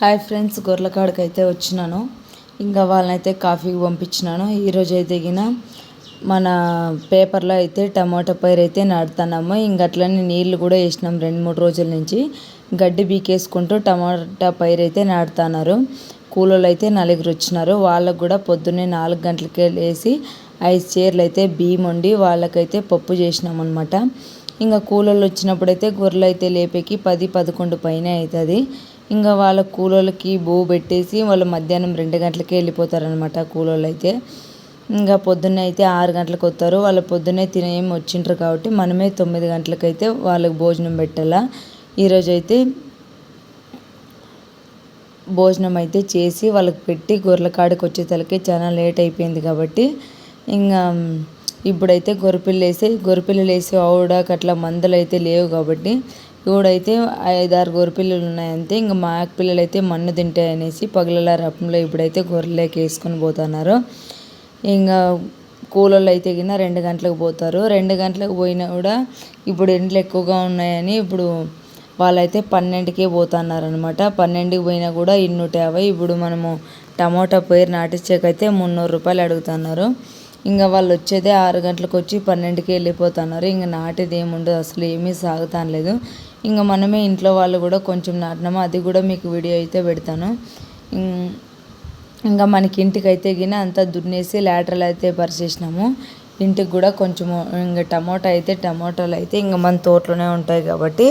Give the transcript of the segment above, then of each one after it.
Hi friends గొర్రెకాడికి అయితే వచ్చినాను. ఇంకా వాళ్ళనైతే కాఫీకి పంపించినాను. ఈరోజు అయితే దిగిన మన పేపర్లో అయితే టమాటా పైరు అయితే నాడుతున్నాము ఇంక అట్లనే నీళ్ళు కూడా వేసినాం రెండు మూడు రోజుల నుంచి. గడ్డి బీకేసుకుంటూ టమాటా పైరు అయితే నాడుతున్నారు కూలోళ్ళు అయితే నలుగురు వచ్చినారు. వాళ్ళకు కూడా పొద్దున్నే నాలుగు గంటలకే లేసి ఐదు చీరలు అయితే బియ్యం వండి వాళ్ళకైతే పప్పు చేసినాం అనమాట ఇంకా కూలోళ్ళు వచ్చినప్పుడైతే గొర్రెలు అయితే లేపేకి పది పదకొండు పైన అవుతుంది. ఇంకా వాళ్ళ కూలోళ్ళకి బో పెట్టేసి వాళ్ళు మధ్యాహ్నం రెండు గంటలకే వెళ్ళిపోతారనమాట కూలోళ్ళు అయితే ఇంకా పొద్దున్నే అయితే ఆరు గంటలకు వస్తారు. వాళ్ళు పొద్దున్నే తినేం వచ్చింటారు కాబట్టి మనమే తొమ్మిది గంటలకైతే వాళ్ళకి భోజనం పెట్టాలా. ఈరోజు అయితే భోజనం అయితే చేసి వాళ్ళకి పెట్టి గొర్రెల కాడికి వచ్చేసరికి చాలా లేట్ అయిపోయింది కాబట్టి ఇంకా ఇప్పుడైతే గొర్రెపిల్లు వేసి గొర్రెపిల్లలు వేసి ఆవుడాకి అట్లా మందలు అయితే లేవు కాబట్టి ఇవిడైతే ఐదారు గొర్రెపిల్లలు ఉన్నాయంతే ఇంకా మా పిల్లలు అయితే మన్ను తింటాయి అనేసి పగలల రపంలో ఇప్పుడైతే గొర్రెలకి వేసుకొని పోతున్నారు. ఇంకా కూలోళ్ళు అయితే కింద రెండు గంటలకు పోతారు. రెండు గంటలకు పోయినా కూడా ఇప్పుడు ఎండలు ఎక్కువగా ఉన్నాయని ఇప్పుడు వాళ్ళైతే పన్నెండుకే పోతున్నారు అనమాట పన్నెండుకి పోయినా కూడా ఇన్నూట యాభై. ఇప్పుడు మనము టమోటా పైరు నాటించేకైతే మున్నూరు రూపాయలు అడుగుతున్నారు. ఇంకా వాళ్ళు వచ్చేదే ఆరు గంటలకు వచ్చి పన్నెండుకి వెళ్ళిపోతున్నారు. ఇంకా నాటేది ఏముండదు అసలు ఏమీ సాగుతాను ఇంకా మనమే ఇంట్లో వాళ్ళు కూడా కొంచెం నాటినాము. అది కూడా మీకు వీడియో అయితే పెడతాను. ఇంకా మనకి ఇంటికి అయితే గిన అంతా దున్నేసి లాటరల్ అయితే పరిచేసినాము. ఇంటికి కూడా కొంచెము ఇంకా టమోటా అయితే టమోటాలు అయితే ఇంకా మన తోటలోనే ఉంటాయి కాబట్టి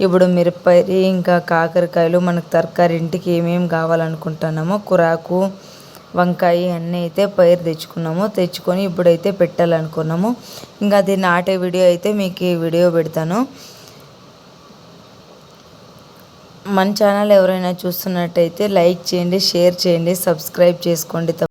ఇప్పుడు మిరపైరి ఇంకా కాకరకాయలు మనకు తరకారి ఇంటికి ఏమేమి కావాలనుకుంటున్నామో కురాకు వంకాయ అన్నీ అయితే పైరు తెచ్చుకున్నాము. తెచ్చుకొని ఇప్పుడైతే పెట్టాలనుకున్నాము. ఇంకా అది నాటే వీడియో అయితే మీకు ఈ వీడియో పెడతాను. మన ఛానల్ ఎవరైనా చూస్తున్నట్టయితే లైక్ చేయండి షేర్ చేయండి సబ్స్క్రైబ్ చేసుకోండి.